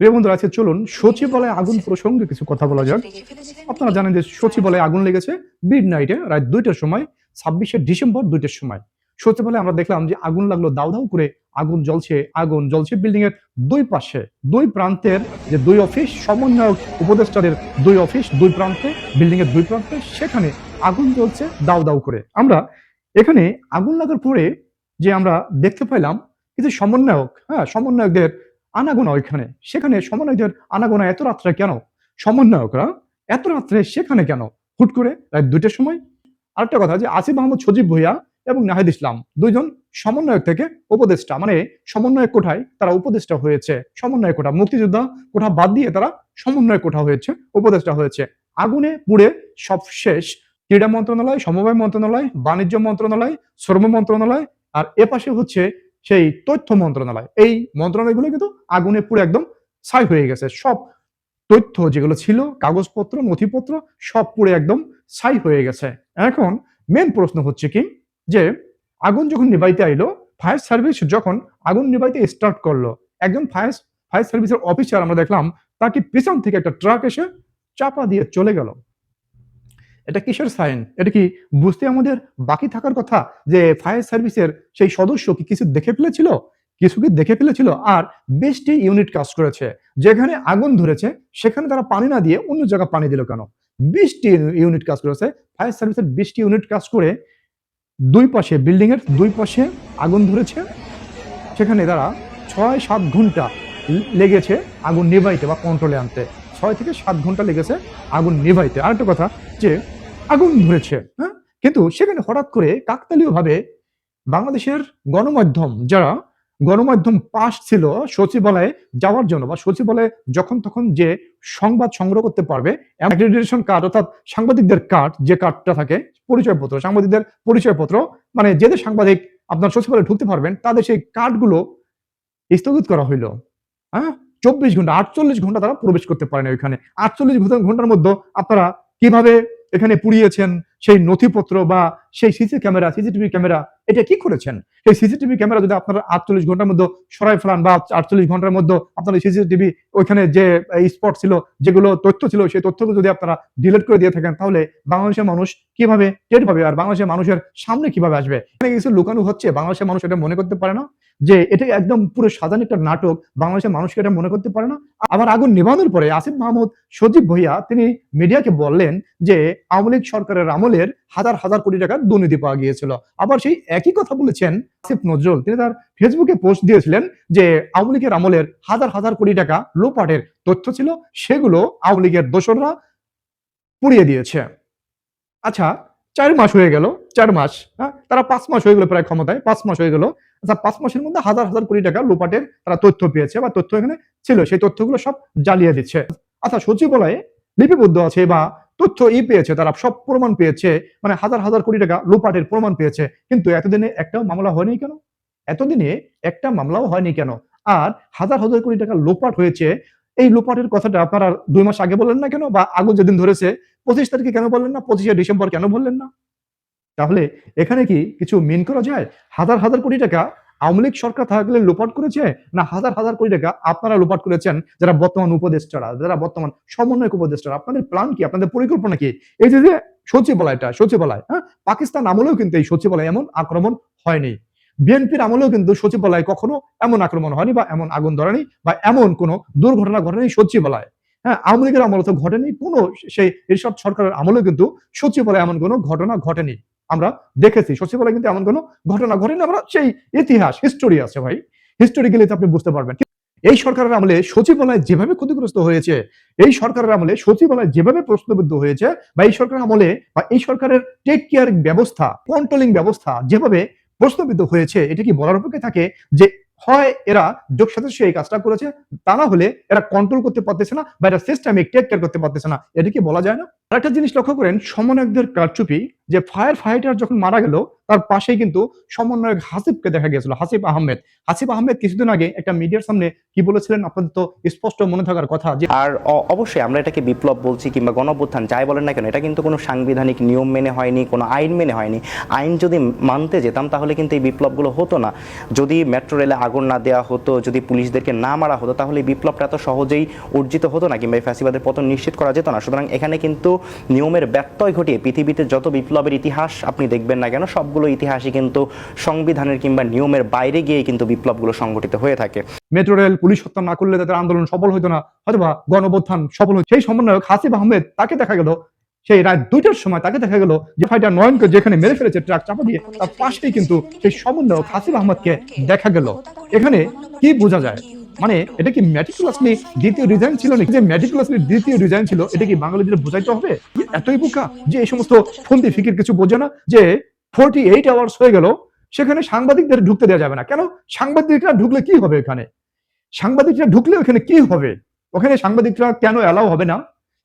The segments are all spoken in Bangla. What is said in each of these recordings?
প্রিয় বন্ধুরা আজকে চলুন সচিবালয়ে আগুন প্রসঙ্গে কিছু কথা বলা যাক। আপনারা জানেন যে সচিবালয়ে আগুন লেগেছে মিড নাইটে রাত দুইটার সময় ছাব্বিশে ডিসেম্বর দুইটার সময়। সচিবালয়ে আমরা দেখলাম যে আগুন লাগল দাউ দাউ করে আগুন জ্বলছে আগুন জ্বলছে বিল্ডিং এর দুই পাশে। দুই প্রান্তের যে দুই অফিস সমন্বয়ক উপদেষ্টাদের দুই অফিস দুই প্রান্তে বিল্ডিং এর দুই প্রান্তে সেখানে আগুন জ্বলছে দাউ দাউ করে। আমরা এখানে আগুন লাগার পরে যে আমরা দেখতে পাইলাম কিছু সমন্বয়ক হ্যাঁ সমন্বয়কদের আনাগোনা ওইখানে। সেখানে সমন্বয়কদের আনাগোনা এত রাত্রে কেন? সমন্বয়করা এত রাত্রে সেখানে কেন? হুট করে রাত দুইটার সময়। আরেকটা কথা যে আসিফ মাহমুদ সজীব ভুইয়া এবং নাহিদ ইসলাম দুইজন সমন্বয়ক থেকে উপদেষ্টা। মানে সমন্বয়ক কোঠায় তারা উপদেষ্টা হয়েছে। সমন্বয় কোঠা মুক্তিযোদ্ধা কোঠা বাদ দিয়ে তারা সমন্বয় কোঠা হয়েছে, উপদেষ্টা হয়েছে। আগুনে পুড়ে সব শেষ ক্রীড়া মন্ত্রণালয়, সমবায় মন্ত্রণালয়, বাণিজ্য মন্ত্রণালয়, শ্রম মন্ত্রণালয় আর এ পাশে হচ্ছে সেই তথ্য মন্ত্রণালয়। এই মন্ত্রণালয়গুলো কিন্তু আগুনে পুরো একদম ছাই হয়ে গেছে। সব তথ্য যেগুলো ছিল, কাগজপত্র, নথিপত্র, সব পুরো একদম ছাই হয়ে গেছে। এখন মেন প্রশ্ন হচ্ছে কি? যে আগুন যখন নিবাইতে আইলো ফায়ার সার্ভিস যখন আগুন নিবাইতে স্টার্ট করল, একজন ফায়ার ফায়ার সার্ভিসের অফিসার আমরা দেখলাম, তাকে পিছন থেকে একটা ট্রাক এসে চাপা দিয়ে চলে গেল। এটা কিসের সাইন এটা কি বুঝতে আমাদের বাকি থাকার কথা যে ফায়ার সার্ভিসের সেই সদস্য কি কিছু দেখে ফেলেছিল? কিছু কি দেখে ফেলেছিল? আর বেশটি ইউনিট কাজ করেছে, যেখানে আগুন ধরেছে, সেখানে তারা পানি না দিয়ে অন্য জায়গায় পানি দিল কেন? বিশটি ইউনিট কাজ করেছে ফায়ার সার্ভিসের বিশটি ইউনিট কাজ করে দুই পাশে বিল্ডিং এর দুই পাশে আগুন ধরেছে, সেখানে তারা ছয় সাত ঘণ্টা লেগেছে আগুন নিভাইতে বা কন্ট্রোলে আনতে। ছয় থেকে সাত ঘণ্টা লেগেছে আগুন নিভাইতে। আরেকটা কথা যে, আগুন ধরেছে হ্যাঁ? কিন্তু সেখানে হঠাৎ করে কাকতালীয় ভাবে বাংলাদেশের গণমাধ্যম, যারা গণমাধ্যম পাশ ছিল সচিবালয়ে যাওয়ার জন্য বা সচিবালয়ে যখন তখন যে সংবাদ সংগ্রহ করতে পারবে কার্ড অর্থাৎ সাংবাদিকদের কার্ড যে কার্ডটা থাকে, পরিচয়পত্র, সাংবাদিকদের পরিচয়পত্র মানে যেদের সাংবাদিক আপনার সচিবালয়ে ঢুকতে পারবেন, তাদের সেই কার্ডগুলো স্থগিত করা হইল হ্যাঁ? চব্বিশ ঘণ্টা, আটচল্লিশ ঘণ্টা তারা প্রবেশ করতে পারেন ওইখানে। আটচল্লিশ ঘণ্টার মধ্যে আপনারা কীভাবে এখানে পুড়িয়েছেন সেই নথিপত্র বা সেই সিসি ক্যামেরা, সিসিটিভি ক্যামেরা, এটা কি করেছেন? সেই সিসিটিভি ক্যামেরা যদি আপনারা আটচল্লিশ ঘণ্টার মধ্যে সরাই ফেলান বা আটচল্লিশ ঘণ্টার মধ্যে আপনার সিসিটিভি ওইখানে যে স্পট ছিল, যেগুলো তথ্য ছিল, সেই তথ্যগুলো যদি আপনারা ডিলিট করে দিয়ে থাকেন, তাহলে বাংলাদেশের মানুষ কীভাবে টের পাবে? আর বাংলাদেশের মানুষের সামনে কীভাবে আসবে? এখানে কিছু লুকানো হচ্ছে, বাংলাদেশের মানুষ এটা মনে করতে পারে না। যে এটা একদম পুরো সাজানো একটা নাটক, বাংলাদেশের মানুষকে এটা মনে করতে পারে না। আবার আগুন নিভানোর পরে আসিফ মাহমুদ, সজীব ভইয়া, তিনি মিডিয়াকে বললেন যে আওয়ামী লীগ সরকারের আমলের হাজার হাজার কোটি টাকার দুর্নীতি পাওয়া গিয়েছিল। আবার সেই একই কথা বলেছেন আসিফ নজরুল। তিনি তার ফেসবুকে পোস্ট দিয়েছিলেন যে আওয়ামী লীগের আমলের হাজার হাজার কোটি টাকা লোপাটের তথ্য ছিল, সেগুলো আওয়ামী লীগের দোসররা পুড়িয়ে দিয়েছে। আচ্ছা চার মাস হয়ে গেল, চার মাস হ্যাঁ? তারা পাঁচ মাস হয়ে গেল প্রায় ক্ষমতায়, পাঁচ মাস হয়ে গেল। আচ্ছা পাঁচ মাসের মধ্যে হাজার হাজার কোটি টাকা লোপাটের তারা তথ্য পেয়েছে বা তথ্য এখানে ছিল, সেই তথ্যগুলো সব জ্বালিয়ে দিচ্ছে। আচ্ছা সচিবালয়ে লিপিবদ্ধ আছে বা তথ্য ই পেয়েছে, তারা সব প্রমাণ পেয়েছে মানে হাজার হাজার কোটি টাকা লোপাটের প্রমাণ পেয়েছে, কিন্তু এতদিনে একটাও মামলা হয়নি কেন? এতদিনে একটা মামলাও হয়নি কেন? আর হাজার হাজার কোটি টাকা লোপাট হয়েছে, এই লোপাটের কথাটা আপনারা দুই মাস আগে বললেন না কেন? বা আগুন যেদিন ধরেছে, পঁচিশ তারিখে কেন বললেন না? পঁচিশে ডিসেম্বর কেন বললেন না? তাহলে এখানে কি কিছু মিন করা যায়? হাজার হাজার কোটি টাকা আওয়ামী লীগ সরকার থাকলে লোপাট করেছে? না, হাজার হাজার কোটি টাকা আপনারা লোপাট করেছেন যারা বর্তমান উপদেষ্টারা, যারা বর্তমান সমন্বয়ক উপদেষ্টারা। আপনাদের প্ল্যান কি? আপনাদের পরিকল্পনা কি? এই যে যে সচিবালয়টা সচিবালয় হ্যাঁ? পাকিস্তান আমলেও কিন্তু এই সচিবালয় এমন আক্রমণ হয়নি। বিএনপির আমলেও কিন্তু সচিবালয় কখনো এমন আক্রমণ হয়নি বা এমন আগুন ধরেনি বা এমন কোনো দুর্ঘটনা ঘটেনি সচিবালয়। হ্যাঁ আওয়ামী লীগের আমলে তো ঘটেনি, কোনো সেই এরশাদ সরকারের আমলেও কিন্তু সচিবালয় এমন কোনো ঘটনা ঘটেনি। আমরা দেখেছি। সচিবালয় কিন্তু এমন কোনো ঘটনা ঘটেনি। আমরা সেই ইতিহাস হিস্টোরি আছে ভাই। হিস্টোরি গেলে আপনি বুঝতে পারবেন। এই সরকারের আমলে সচিবালয় যেভাবে ক্ষতিগ্রস্ত হয়েছে, এই সরকারের আমলে সচিবালয় যেভাবে প্রশ্নবিদ্ধ হয়েছে বা এই সরকারের আমলে বা এই সরকারের টেক কেয়ার ব্যবস্থা কন্ট্রোলিং ব্যবস্থা যেভাবে প্রশ্নবিদ্ধ হয়েছে, এটা কি বলার অপেক্ষা থাকে যে হয় এরা যোগ সদস্য এই কাজটা করেছে, তা না হলে এরা কন্ট্রোল করতে পারতেছে না বা এটা সিস্টেমিক টেক কেয়ার করতে পারতেছে না। এটা কি বলা যায় না? আর একটা জিনিস লক্ষ্য করেন, সমন্বয়কদের কারচুপি যে ফায়ার ফাইটার যখন মারা গেল, তার পাশেই কিন্তু সমন্বয়ক হাসিবকে দেখা গিয়েছিল, হাসিব আহমেদ। হাসিব আহমেদ কিছুদিন আগে একটা মিডিয়ার সামনে কি বলেছিলেন? আপনাদের তো স্পষ্ট মনে থাকার কথা যে আর অবশ্যই আমরা এটাকে বিপ্লব বলছি কিংবা গণঅভ্যুত্থান যাই বলেন না কেন, এটা কিন্তু কোনো সাংবিধানিক নিয়ম মেনে হয়নি, কোনো আইন মেনে হয়নি। আইন যদি মানতে যেতাম তাহলে কিন্তু এই বিপ্লবগুলো হতো না। যদি মেট্রো রেলে আগুন না দেওয়া হতো, যদি পুলিশদেরকে না মারা হতো, তাহলে এই বিপ্লবটা এত সহজেই অর্জিত হতো না কিংবা এই ফ্যাসিবাদের পতন নিশ্চিত করা যেত না। সুতরাং এখানে কিন্তু নিয়মের ব্যত্যয় ঘটিয়ে পৃথিবীতে যত বিপ্লবের ইতিহাস আপনি দেখবেন না কেন? সবগুলো ইতিহাসই কিন্তু সংবিধানের কিংবা নিয়মের বাইরে গিয়ে কিন্তু বিপ্লবগুলো সংগঠিত হয়ে থাকে। মেট্রো রেল, পুলিশ হত্যা না করলে তাদের আন্দোলন সফল হতো না। অথবা গণঅভ্যুত্থান সফল সেই সমন্বয়ক হাসিব আহমেদ তাকে দেখা গেল সেই রাত দুইটার সময় তাকে দেখা গেল যে ফাইটার নয়নকে যেখানে মেরে ফেলেছে ট্রাক চাপা দিয়ে, তার পাশেই কিন্তু সেই সমন্বয়ক হাসিব আহমেদকে দেখা গেল। এখানে কি বোঝা যায়? মানে এটা কি ম্যাটিকুলাসলি দ্বিতীয় ডিজাইন ছিল নাকি? যে ম্যাটিকুলাসলি দ্বিতীয় ডিজাইন ছিল, এটা কি বাঙালিদের বোঝাইতে হবে? এতই বোকা যে এই সমস্ত ফন্দি ফিকির কিছু বোঝে না? যে ফোরটি এইট আওয়ার্স হয়ে গেল, সেখানে সাংবাদিকদের ঢুকতে দেওয়া যাবে না। কেন? সাংবাদিকরা ঢুকলে কি হবে এখানে? সাংবাদিকরা ঢুকলে ওখানে কি হবে? ওখানে সাংবাদিকরা কেন এলাও হবে না?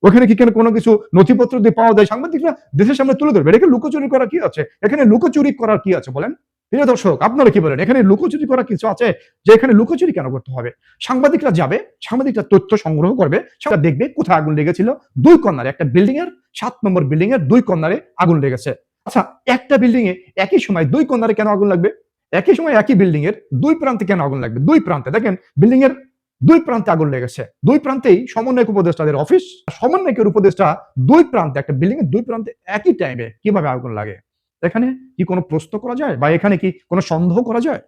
ওখানে কি কেন কোনো কিছু নথিপত্র দিয়ে পাওয়া যায়? সাংবাদিকরা দেশের সামনে তুলে ধরবে। এটাকে লুকোচুরি করা কি আছে? এখানে লুকোচুরি করার কি আছে বলেন? প্রিয় দর্শক, আপনারা কি বলেন? এখানে লুকোচুরি করা কিছু আছে? যে এখানে লুকোচুরি কেন করতে হবে? সাংবাদিকরা যাবে, সাংবাদিকরা তথ্য সংগ্রহ করবে, সেটা দেখবে কোথায় আগুন লেগেছিল? দুই কর্নারে, একটা বিল্ডিং এর, সাত নম্বর বিল্ডিং এর দুই কর্নারে আগুন লেগেছে। আচ্ছা একটা বিল্ডিং এ একই সময় দুই কর্নারে কেন আগুন লাগবে? একই সময় একই বিল্ডিং এর দুই প্রান্তে কেন আগুন লাগবে? দুই প্রান্তে। দেখেন বিল্ডিং এর দুই প্রান্তে আগুন লেগেছে। দুই প্রান্তেই সমন্বয়ক উপদেষ্টাদের অফিস সমন্বয়কের উপদেষ্টা দুই প্রান্তে, একটা বিল্ডিং এর দুই প্রান্তে একই টাইমে কীভাবে আগুন লাগে? এখানে কি কোনো প্রশ্ন করা যায়? বা এখানে কি কোনো সন্দেহ করা যায়?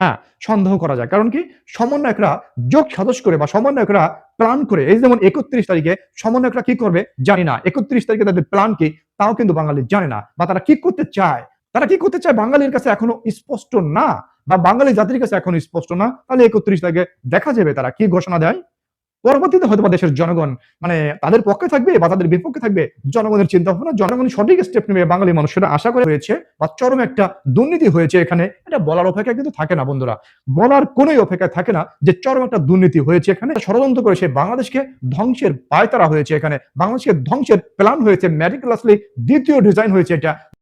হ্যাঁ সন্দেহ করা যায়। কারণ কি? সমন্বয়করা যোগ সাদস্য করে বা সমন্বয়করা প্ল্যান করে, এই যেমন একত্রিশ তারিখে সমন্বয়করা কি করবে? জানি না। একত্রিশ তারিখে তাদের প্ল্যান কি? তাও কিন্তু বাঙালি জানে না। বা তারা কি করতে চায়? তারা কি করতে চায়? বাঙালির কাছে এখনও স্পষ্ট না। বা বাঙালি জাতির কাছে এখনও স্পষ্ট না। তাহলে একত্রিশ তারিখে দেখা যাবে তারা কি ঘোষণা দেয়। পরবর্তীতে হয়তো দেশের জনগণ মানে তাদের পক্ষে থাকবে বা তাদের বিপক্ষে থাকবে, জনগণের চিন্তা ভাবনা জনগণ সঠিক স্টেপ নেবে, বাঙালি মানুষেরা আশা করে হয়েছে বা চরম একটা দুর্নীতি হয়েছে এখানে। এটা বলার অপেক্ষা কিন্তু থাকে না বন্ধুরা। বলার কোনোই অপেক্ষা থাকে না যে চরম একটা দুর্নীতি হয়েছে এখানে। ষড়যন্ত্র করে সে বাংলাদেশকে ধ্বংসের পায়তারা হয়েছে এখানে। বাংলাদেশকে ধ্বংসের প্ল্যান হয়েছে ম্যারিকুলাসলি দ্বিতীয় ডিজাইন হয়েছে এটা।